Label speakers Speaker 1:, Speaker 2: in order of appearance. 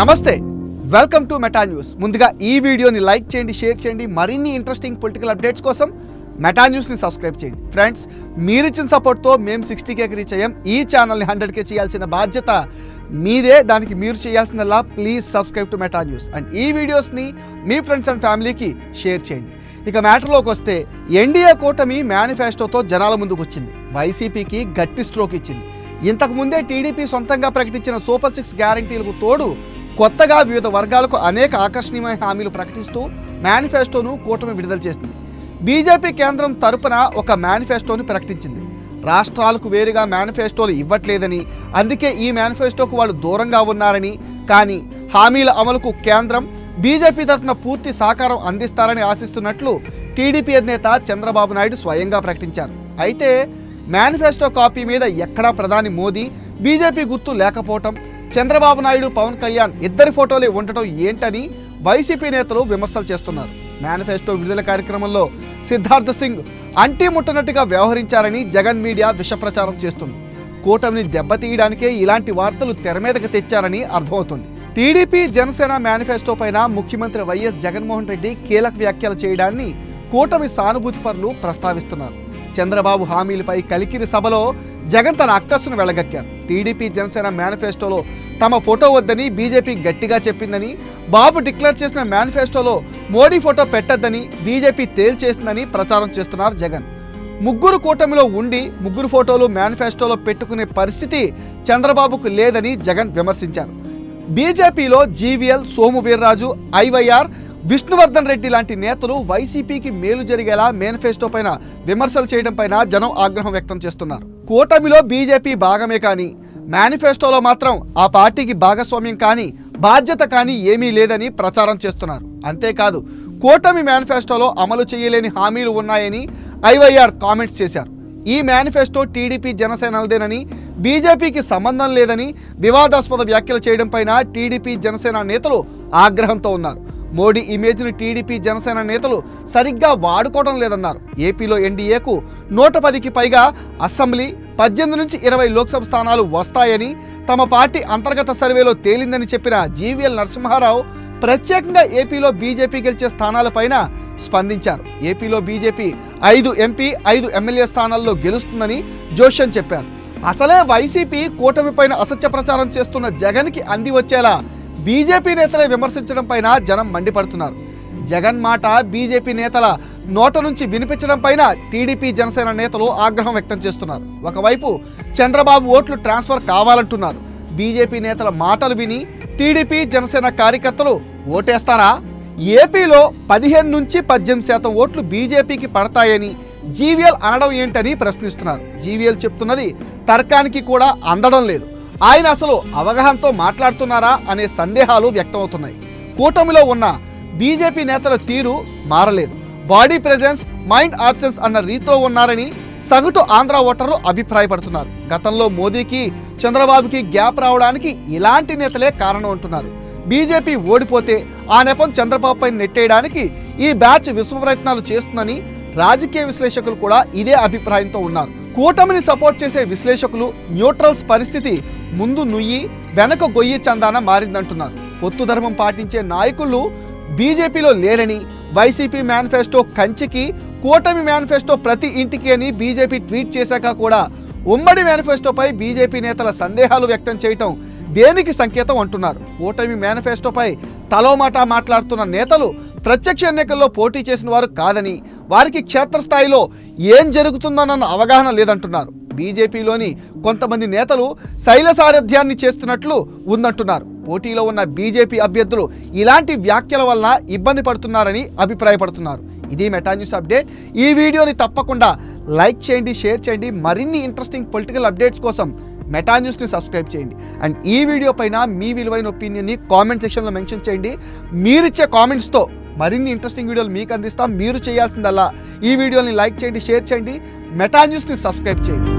Speaker 1: నమస్తే welcome to Meta news ముందుగా ఈ వీడియోని లైక్ చేయండి షేర్ చేయండి మరిన్ని ఇంట్రెస్టింగ్ పొలిటికల్ అప్డేట్స్ కోసం మెటా న్యూస్ని సబ్స్క్రైబ్ చేయండి. ఫ్రెండ్స్ మీరిచ్చిన సపోర్ట్తో మేము సిక్స్టీ కేకి రీచ్ అయ్యాం. ఈ ఛానల్ని హండ్రెడ్కే చేయాల్సిన బాధ్యత మీదే. దానికి మీరు చేయాల్సిందల్లా please subscribe to Meta news and ఈ వీడియోస్ని మీ ఫ్రెండ్స్ అండ్ ఫ్యామిలీకి షేర్ చేయండి. ఇక మ్యాటర్లోకి వస్తే ఎన్డీఏ కూటమి మేనిఫెస్టోతో జనాల ముందుకు వచ్చింది వైసీపీకి గట్టి స్ట్రోక్ ఇచ్చింది. ఇంతకు ముందే టీడీపీ సొంతంగా ప్రకటించిన సూపర్ సిక్స్ గ్యారంటీలకు తోడు కొత్తగా వివిధ వర్గాలకు అనేక ఆకర్షణీయమైన హామీలు ప్రకటిస్తూ మేనిఫెస్టోను కూటమి విడుదల చేసింది. బీజేపీ కేంద్రం తరపున ఒక మేనిఫెస్టోని ప్రకటించింది. రాష్ట్రాలకు వేరుగా మేనిఫెస్టోలు ఇవ్వట్లేదని అందుకే ఈ మేనిఫెస్టోకు వాళ్ళు దూరంగా ఉన్నారని కానీ హామీల అమలుకు కేంద్రం బీజేపీ తరఫున పూర్తి సహకారం అందిస్తారని ఆశిస్తున్నట్లు టీడీపీ అధినేత చంద్రబాబు నాయుడు స్వయంగా ప్రకటించారు. అయితే మేనిఫెస్టో కాపీ మీద ఎక్కడా ప్రధాని మోదీ బీజేపీ గుర్తు లేకపోవటం చంద్రబాబు నాయుడు పవన్ కళ్యాణ్ ఇద్దరి ఫోటోలే ఉండటం ఏంటని వైసీపీ నేతలు విమర్శలు చేస్తున్నారు. మేనిఫెస్టో విడుదల కార్యక్రమంలో సిద్ధార్థ సింగ్ అంటీ ముట్టనట్టుగా వ్యవహరించారని జగన్ మీడియా విషప్రచారం చేస్తుంది. కూటమిని దెబ్బతీయడానికే ఇలాంటి వార్తలు తెర మీదకి తెచ్చారని అర్థమవుతుంది. టీడీపీ జనసేన మేనిఫెస్టో పైన ముఖ్యమంత్రి వైఎస్ జగన్మోహన్ రెడ్డి కీలక వ్యాఖ్యలు చేయడాన్ని కూటమి సానుభూతి పరులు ప్రస్తావిస్తున్నారు. చంద్రబాబు హామీలపై కలికిరి సభలో జగన్ తన అక్కస్సును వెళ్ళగక్కారు టీడీపీ జనసేన మేనిఫెస్టోలో తమ ఫోటో వద్దని బీజేపీ గట్టిగా చెప్పిందని బాబు డిక్లేర్ చేసిన మేనిఫెస్టోలో మోడీ ఫోటో పెట్టద్దని బీజేపీ తేల్చేసిందని ప్రచారం చేస్తున్నారు జగన్. ముగ్గురు కూటమిలో ఉండి ముగ్గురు ఫోటోలు మేనిఫెస్టోలో పెట్టుకునే పరిస్థితి చంద్రబాబుకు లేదని జగన్ విమర్శించారు. బీజేపీలో జీవీఎల్ సోము వీర్రాజు ఐవైఆర్ విష్ణువర్ధన్ రెడ్డి లాంటి నేతలు వైసీపీకి మేలు జరిగేలా మేనిఫెస్టో పైన విమర్శలు చేయడం పైన జనం ఆగ్రహం వ్యక్తం చేస్తున్నారు. కూటమిలో బీజేపీ భాగమే కానీ మేనిఫెస్టోలో మాత్రం ఆ పార్టీకి భాగస్వామ్యం కానీ బాధ్యత కానీ ఏమీ లేదని ప్రచారం చేస్తున్నారు. అంతేకాదు కూటమి మేనిఫెస్టోలో అమలు చేయలేని హామీలు ఉన్నాయని ఐవైఆర్ కామెంట్స్ చేశారు. ఈ మేనిఫెస్టో టీడీపీ జనసేనలదేనని బీజేపీకి సంబంధం లేదని వివాదాస్పద వ్యాఖ్యలు చేయడం పైన టీడీపీ జనసేన నేతలు ఆగ్రహంతో ఉన్నారు. మోడీ ఇమేజ్ను టీడీపీ జనసేన నేతలు సరిగ్గా వాడుకోవడం లేదన్నారు. ఏపీలో ఎన్డీఏకు నూట పదికి పైగా అసెంబ్లీ పద్దెనిమిది నుంచి ఇరవై లోక్సభ స్థానాలు వస్తాయని తమ పార్టీ అంతర్గత సర్వేలో తేలిందని చెప్పిన జీవీఎల్ నరసింహారావు ప్రత్యేకంగా ఏపీలో బీజేపీ గెలిచే స్థానాలపైన స్పందించారు. ఏపీలో బీజేపీ ఐదు ఎంపీ ఐదు ఎమ్మెల్యే స్థానాల్లో గెలుస్తుందని జోషన్ చెప్పారు. అసలే వైసీపీ కూటమిపైన అసత్య ప్రచారం చేస్తున్న జగన్కి అంది వచ్చేలా బీజేపీ నేతలే విమర్శించడం పైన జనం మండిపడుతున్నారు. జగన్ మాట బీజేపీ నేతల నోట నుంచి వినిపించడం పైన టీడీపీ జనసేన నేతలు ఆగ్రహం వ్యక్తం చేస్తున్నారు. ఒకవైపు చంద్రబాబు ఓట్లు ట్రాన్స్ఫర్ కావాలంటున్నారు. బీజేపీ నేతల మాటలు విని టీడీపీ జనసేన కార్యకర్తలు ఓటేస్తారా? ఏపీలో పదిహేను నుంచి పద్దెనిమిది శాతం ఓట్లు బీజేపీకి పడతాయని జీవీఎల్ అనడం ఏంటని ప్రశ్నిస్తున్నారు. జీవీఎల్ చెప్తున్నది తర్కానికి కూడా అందడం లేదు. ఆయన అసలు అవగాహనతో మాట్లాడుతున్నారా అనే సందేహాలు వ్యక్తమవుతున్నాయి. కూటమిలో ఉన్న బీజేపీ నేతల తీరు మారలేదు. బాడీ ప్రెజెన్స్ మైండ్ ఆబ్సెన్స్ అన్న రీతిలో ఉన్నారని సగటు ఆంధ్ర ఓటర్లు అభిప్రాయపడుతున్నారు. గతంలో మోదీకి చంద్రబాబుకి గ్యాప్ రావడానికి ఇలాంటి నేతలే కారణం అంటున్నారు. బీజేపీ ఓడిపోతే ఆ నెపం చంద్రబాబుపై నెట్టేయడానికి ఈ బ్యాచ్ విశ్వ ప్రయత్నాలు చేస్తుందని రాజకీయ విశ్లేషకులు కూడా ఇదే అభిప్రాయంతో ఉన్నారు. కూటమిని సపోర్ట్ చేసే విశ్లేషకులు న్యూట్రల్స్ పరిస్థితి ముందు నుయ్యి వెనక గొయ్యి చందాన మారిందంటున్నారు. పొత్తు ధర్మం పాటించే నాయకులు బీజేపీలో లేరని వైసీపీ మేనిఫెస్టో కంచికి కూటమి మేనిఫెస్టో ప్రతి ఇంటికి అని బీజేపీ ట్వీట్ చేశాక కూడా ఉమ్మడి మేనిఫెస్టోపై బీజేపీ నేతల సందేహాలు వ్యక్తం చేయటం దేనికి సంకేతం అంటున్నారు. కూటమి మేనిఫెస్టోపై తలోమాట మాట్లాడుతున్న నేతలు ప్రత్యక్ష ఎన్నికల్లో పోటీ చేసిన వారు కాదని వారికి క్షేత్రస్థాయిలో ఏం జరుగుతుందోనన్న అవగాహన లేదంటున్నారు. బీజేపీలోని కొంతమంది నేతలు శైల సారథ్యాన్ని చేస్తున్నట్లు ఉందంటున్నారు. పోటీలో ఉన్న బీజేపీ అభ్యర్థులు ఇలాంటి వ్యాఖ్యల వలన ఇబ్బంది పడుతున్నారని అభిప్రాయపడుతున్నారు. ఇది మెటా న్యూస్ అప్డేట్. ఈ వీడియోని తప్పకుండా లైక్ చేయండి షేర్ చేయండి. మరిన్ని ఇంట్రెస్టింగ్ పొలిటికల్ అప్డేట్స్ కోసం మెటా న్యూస్ని సబ్స్క్రైబ్ చేయండి. అండ్ ఈ వీడియో పైన మీ విలువైన ఒపీనియన్ని కామెంట్ సెక్షన్లో మెన్షన్ చేయండి. మీరిచ్చే కామెంట్స్తో మరిన్ని ఇంట్రెస్టింగ్ వీడియోలు మీకు అందిస్తాం. మీరు చేయాల్సిందల్లా ఈ వీడియోని లైక్ చేయండి షేర్ చేయండి. మెటా న్యూస్ని సబ్స్క్రైబ్ చేయండి.